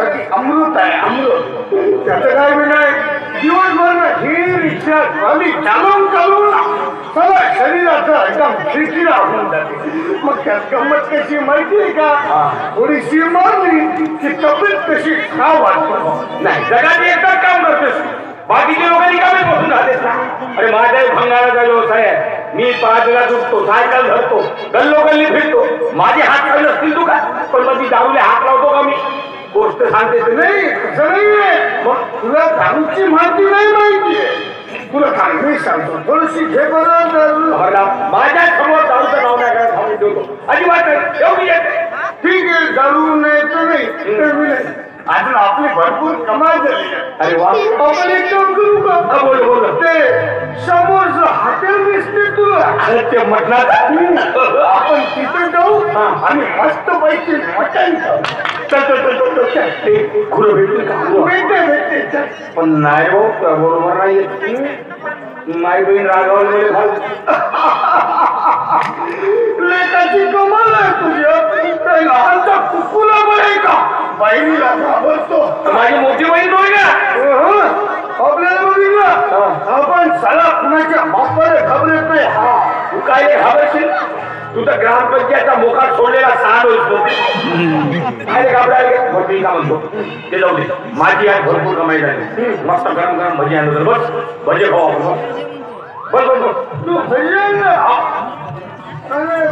शरीरासाठी अमृत आहे अमृत. त्याचं काय विनाय दिवसभर ही रिक्षा ट्रॉली चालवून चालवून ना सगळं शरीराचं एकदम खिळखिळा होऊन जाते. मग त्यात गंमत कशी माहितीये का? थोडीशी मारली की तब्येत कशी खराब वाटतो. नाही जगात एकच काम करतेस. बाकीचे लोक रिकामे बसून राहतेस ना. अरे माझ्याही भंगाराचा व्यवसाय आहे. मी पाचला उठतो सायकल धरतो गल्लो गल्ली फिरतो. माझे हात खाली असतील तू का? पण मग ती दारूले हात लावतो का मी? गोष्ट सांगते ते. नाही तसं मग तुला दारूची माहिती नाही माहितीये तुला काय मी सांगतो. थोडीशी घे बरं दारू. माझ्यासमोर दारूचं नाव नाही काय सांगून ठेवतो अजिबात नाही. एवढी येते? ठीक आहे दारू नाही तर नाही. अजून आपली भरपूर कमाई झाली अरे वा. आपण एक काम करू का? बोल बोल. ते समोरचं हॉटेल दिसते तुला. अरे ते म्हटलं आपण तिथे जाऊ. आणि मस्त पैकी मटण खाऊ चल चल चल चल चल ते खुलं भेटतील का? भेटते भेटते. पण नाही भाऊ बरोबर नाही नाही बहीण रागावर गेले भाऊ. लेकाची कमाल आहे तुझी लहानचा कुकुला बरे का? बहिणीला घाबरतो. माझी मोठी बहीण होय का? अहं. आपल्याला बघितलं? आपण सला कुणाच्या बापाला घाबरत नाही. हा. तू काय घाबरशील तू तर ग्रामपंचायतचा मोकार सोडलेला सहा होईल काय घाबरायला काय म्हणतो? ते जाऊ दे. माझी आज भरपूर कमाई झाली. मस्त गरम गरम भजी आणलं बस. भजे खाऊ बस बस बस. तू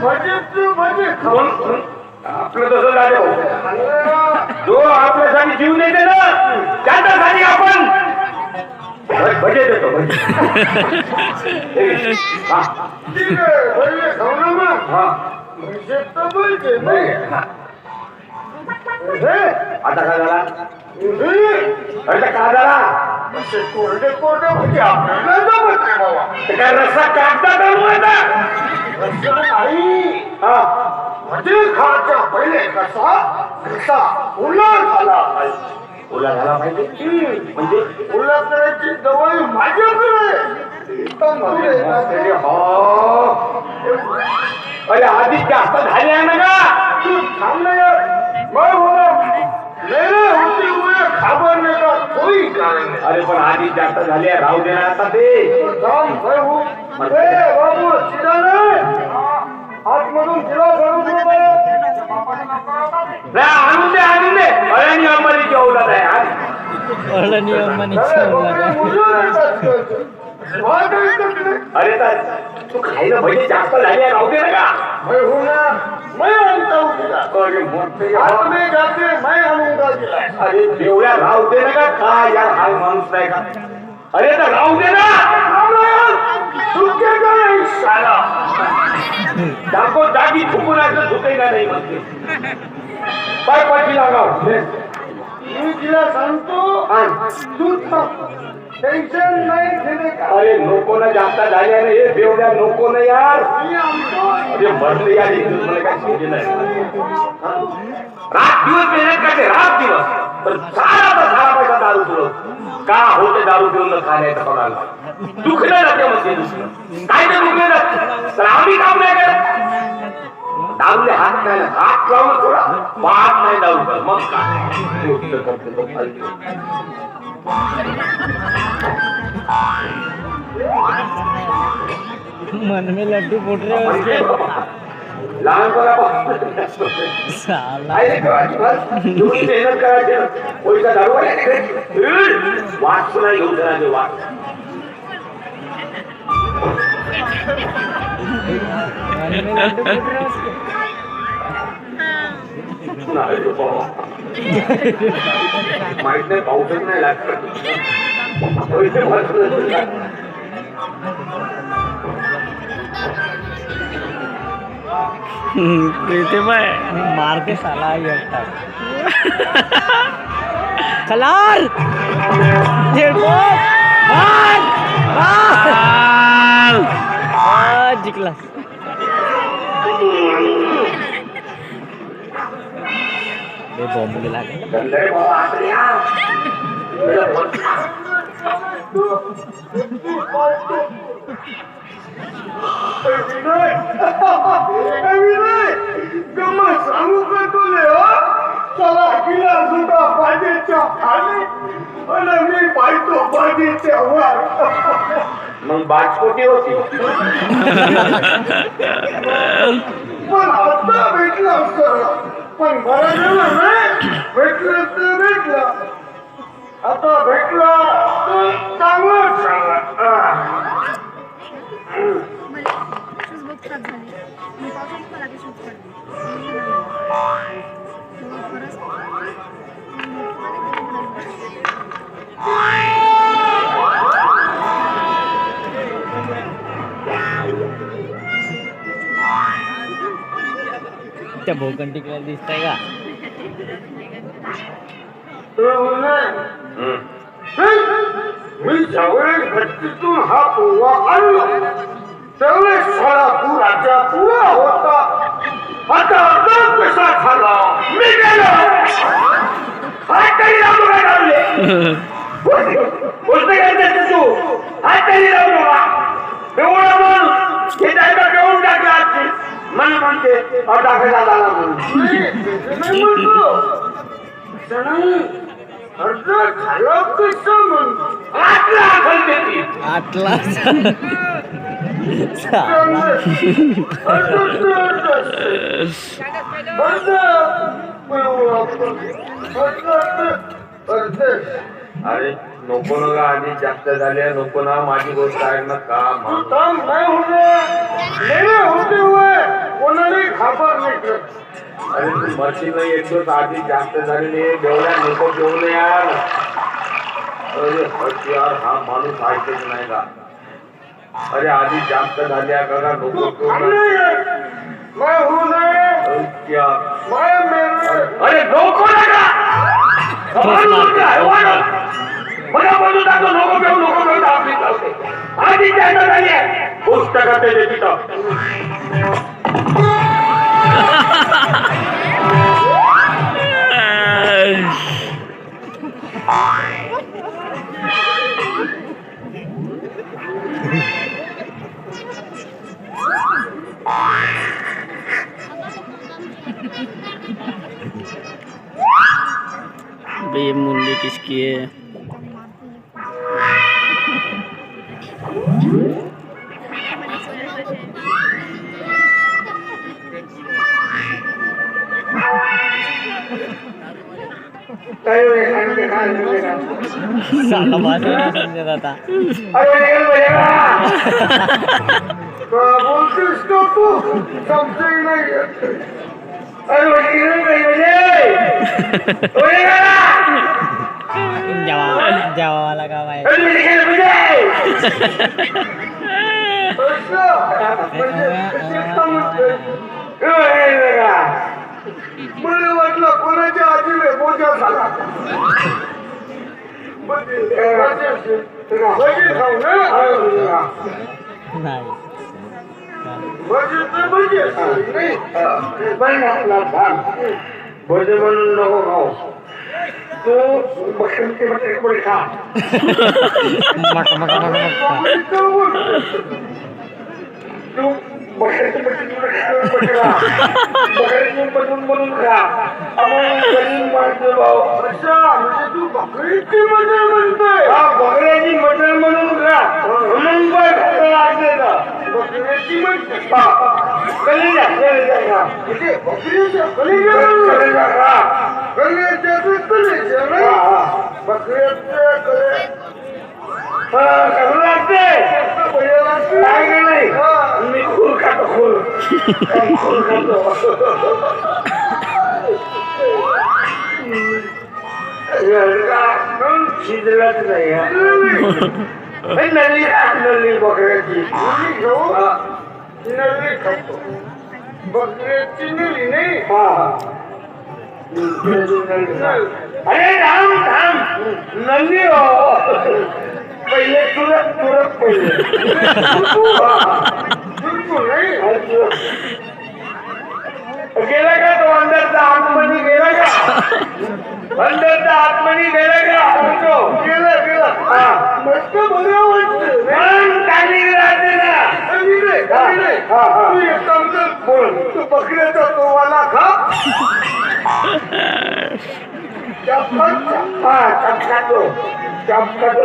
भजे तू भजे आपलं तसं झालं. जो आपल्यासाठी जीव देते ना त्याच्यासाठी आपण भजे देतो म्हणजे आता काय झाला काय झाला कोरडे कोरडे भजे आपल्याला जमत नाही बाबा काय रस्ता काढता चालू आहे का? नाही म्हणजे खायच्या पहिले कसा कसा उल्हा झाला पाहिजे ओला झाला पाहिजे म्हणजे उल्हा करायची दवाई माझ्याकडे अरे हो. अरे आधी जास्त झाली आहे ना का? तू थांब ना यार मैं बोला मेरे होते हुए घाबरने का कोई कारण अरे पण आधी जास्त झाली आहे. राहू दे ना आता ते. थांब हूँ. ए बाबू सीधा नाही आतमधून आणून दे आणून दे. अळणी अंबानीची औलाद आहे. अरे तू खायला भजी जास्त झाली आहे राहू दे ना का? मैं हूँ ना मैं आणता गिलास अरे मोठे मैं देवळ्या राहू दे ना का? काय यार हा माणूस नाही का? अरे तर राहू दे ना! यार. झुकेगा नहीं? साला जागो जागी झुकेगा नाही म्हणते. पाय पाठी लागाव. मी तिला सांगतो तू टेन्शन नाही घेणे अरे नको ना जास्त झाले ना हे देवड्या नको ना यार. अरे मरते यार मला काय नाही. हा? रात दिवस मेहनत करते रात दिवस. पण सारा तर सारा पैसा दारू पिलो का होते दारू पिऊन खाण्याचं कोणाला? दुखलं ना ते म्हणते दुसरं काय ते दुखलं ना. तर आम्ही काम नाही करत. दारूले हात नाही. हात लावून थोडा पाच नाही दारू. मग काय. मन में लड्डू फूट रहे लहानपणापासून मेहनत करायची घेऊन जाणार वाच माहीत नाही पाऊसच नाही लागत पैसे भरपूर आहेत. प्रीतम है मार के साला ये एकटा कलार ये बॉल मार मार आ जिंकला बे बॉम्ब गेला का? धंदे बाबा आता या. तुला बोल. विनय विनय गमत सांगू का मज्जा आली आणि मी पाहतो पाहिजे तेव्हा मग बाजकोटी होती. पण आता भेटला सर पण बरं झालं नाही भेटलं तर भेटलं. आता भेटला तर चांगलं सांगा त्या भोकंटिकला दिसतंय का. मी ज्यावेळेस भट्टीतून हा पोवा आणला. त्यावेळेस सारा पुराचा पुरा होता. आता अर्धा कसा झाला. मी गेलो. हात तरी लावू नका लावले बोलते काय त्याचं तू हात तरी लावू नका एवढं म्हण हे जायला घेऊन टाकला आजची मन म्हणते कसा झाला म्हणून आटला अरे नको ना गा आधी जास्त झाले नको ना माझी गोष्ट आहे ना का मा- कोणालाही खाबर नाही करत. अरे तू मरशी नाही येतोच आधी जास्त झालेली जेवढ्या नको जेवण यार. अरे हट यार हा माणूस ऐकत नाही का? अरे आधी जास्त झाल्या का का नको नहीं नहीं अरे नको. मला बोलू घेऊ घेऊ आपली आधी जास्त झाली आहे. पुस्तकात तिथं. ये मुंडी किसकी है काही वेळ सांगते काय नाही का. साला भाषा नहीं समझ आता अरे निकल बजेगा क्या बोलतीस तो तू समझे ही नहीं है. अरे निकल नहीं बजे मला वाटलं कोणाच्या आजीने मोठ्या झाला भजन म्हणून नको खाऊ तू बकरीचे बकरी खा मक मक मक मक मी तर बोलतो. तू बकरीचे बकरी खा बकरीचे बनवून बनवून खा आम्हाला गरीब माणसं भाऊ अच्छा म्हणजे तू बकरीची मजा म्हणतोय हा बकऱ्याची मजा म्हणून खा म्हणून पण खायला लागते ना बकऱ्याची म्हणजे कलिजा कलिजा खा म्हणजे बकरीच्या कलिजा कलिजा खा मी खूर खातो खूर खूर खातो शिजलाच नाही नल्ली नल्ली बकऱ्याची नल्ली खातो बकऱ्याची नल्ली नाही अरे राम थांब नल्ली हो. पहिले तुरत तुरत पहिले. गेला का तो अंदरचा आतमध्ये? गेला का? अंदरचा आतमध्ये गेला का तो गेला गेला. हा. मस्त बघा वाटतं. काही राहते ना. तू एक काम कर. बोल. तू बकऱ्याचा तोवाला खा. त्या हा चपकातो चपकातो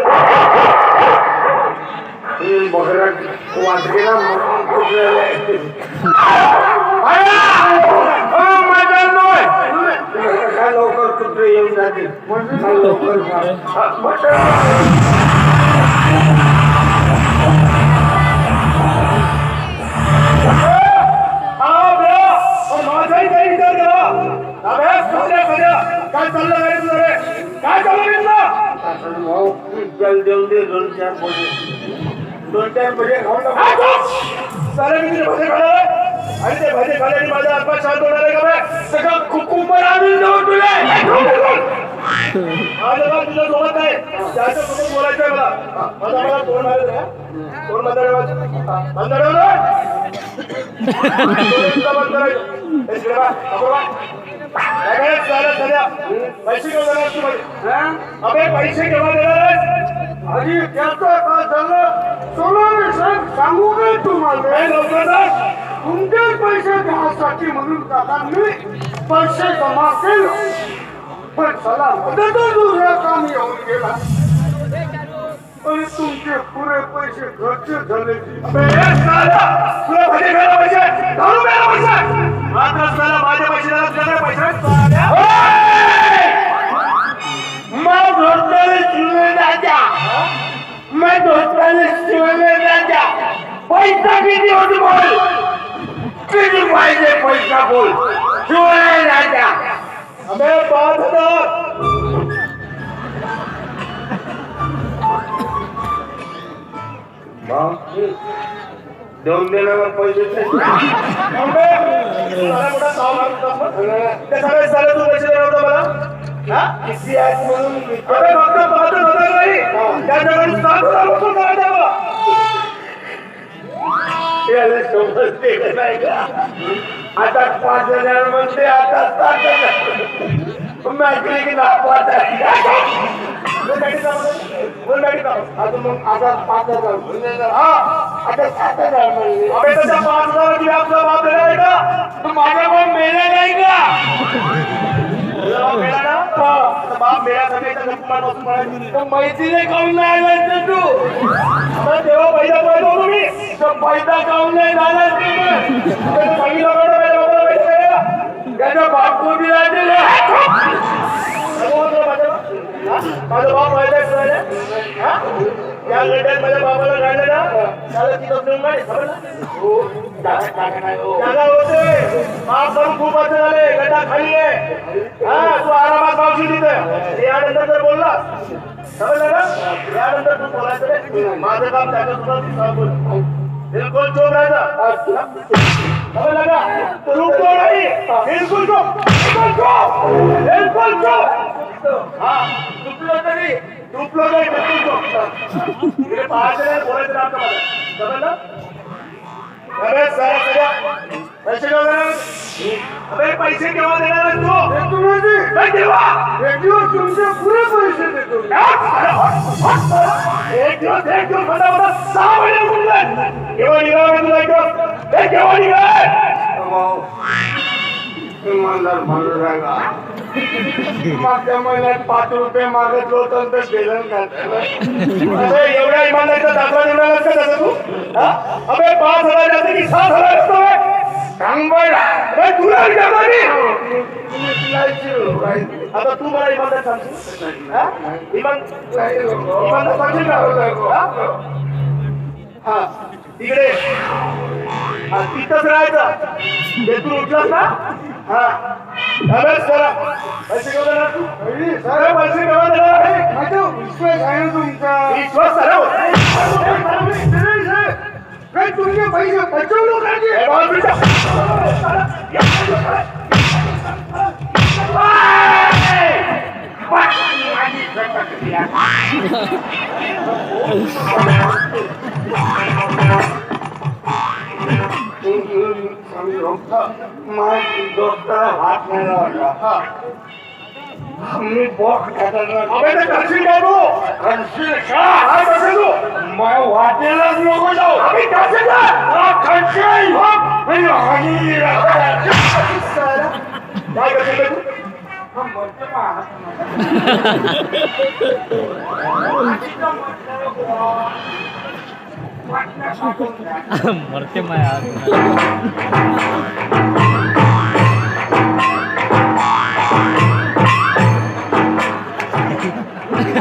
बघा वाटलेला म्हणून काय लवकर कुत्रे येऊन जातील काय लवकर काय चाललं काय तुझं रे काय चाललं तुझं भाऊ जल देऊन दे दोन चार भजे दोन चार भजे खाऊन टाकू. आणि ते भजे खाल्याने माझा आत्मा शांत होणार आहे का? सगळं कुकुंबर आणून देऊ तुला तुझ्या सोबत त्याच्या सोबत बोलायचं आहे मला माझा मला तोंड मारेल का? तोंड बंद ठेवायचं. बंद ठेव ना. तोंड सुद्धा बंद करायचं. हे शिळे बा, नको बा. काय काय चालत सध्या? पैसे घेऊन जाणार तू माझे. हा? अबे पैसे केव्हा देणार? आणि त्याचं काय झालं? सोनं सर सांगू काय तुम्हाला. तुमचेच पैसे घ्यासाठी म्हणून काकांनी पैसे जमा केले. पण चला मदत दुसरं काम येऊन गेला. आणि तुमचे पुरे पैसे घरचे झाले. खायला पैसे पैसे. पैसा किती होती बोल किती पाहिजे पैसा बोल शिवले राजा अबे, पाच हजार. देऊन देणार पैसे अबे, साला मोठा सावकार होता. त्या सगळ्या साल्या तू पैसे देणार होता मला? हा? किती आहेत म्हणून अबे, फक्त पाच हजार नाही. त्याच्याकडे सात हजार रुपये काढले मला. त्याला समजते नाही का? आता पाच हजार म्हणते आता सात हजार. मॅट्रिक की नापास पाच जाऊ आता मग आता पाच हजार. म्हणजे हा आता सात हजार म्हणले. पाच हजार आपला बाप आहे का? तू मेला नाही का? आता बाप मेल्यासाठी इथं गप्पा बसून पडायचं. तर मैत्रीने काऊन नाही आलास ना तू आता तेव्हा पैसा पळत होतो मी. तर पैसा काऊन नाही झाला तू मग? आता सांगितलं होतं माझ्या बापाला पैसे द्यायला. त्याचा बाप कोणी राहते नको होतं माझ्या बाप. हा? माझा बाप माहिती आहे तुला रे? हा? या गड्ड्यात माझ्या बाबाला काढलं ना त्याला तिथं फिरून काढ, समजलं? जागा होते. बाप भरून खूप वर्ष झाले गड्डा खाली आहे. हा तू आरामात मावशी तिथे. यानंतर जर बोलला समजलं ना? यानंतर तू बोलायचं माझं काम त्याच्यासोबत तू सांग बोल. बिलकुल चोप राहायचा समजलं का? तू रुको नाही. बिलकुल चोप. बिलकुल चोप. बिलकुल चोप. हा चुकलो तरी चुकलो नाही पाहायचं नाही बोलायचं नाही समजलं अबे सगळ्या पैसे केव्हा देणार अबे पैसे केव्हा देणार आहेस तू नाही तुमचे पुरे पैसे देतो एक दिवस एक दिवस सहा महिने केव्हा निघाला तुला केव्हा निघाला इमानदार म्हणून राहिला मागच्या महिन्यात पाच रुपये मागत होतं तर दिलं एवढ्या इमानदारीचा दाखला का तू? अबे पाच हजार जास्त की सात हजार असतो सांग बरं. तुला आता तू मला इमानदार सांगशील? इमान इमानदार सांगशील का? हा? तिकडे तिथंच राहायचं. तेथून उठलास ना? हा अबे सरा पैसे केव्हा देणार तू अरे, अरे सर, पैसे केव्हा देणार आहे माझा विश्वास आहे ना तुमचा विश्वास सरा तुमचे पैसे फसवणूक आहे. मग डॉक्टर हात नाही लावला मी बॉक्स करशील काय तू? करशील. का हात असेल तू? मग वाटेलाच नको जाऊ. आम्ही करशील का? करशील. आणि काय करशील तू? मरते माया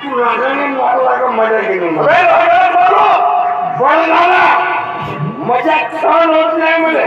તું રાજાને મારો આગળ મજા કરી ભણનારા મજા ત્રણ રોજ ના મળે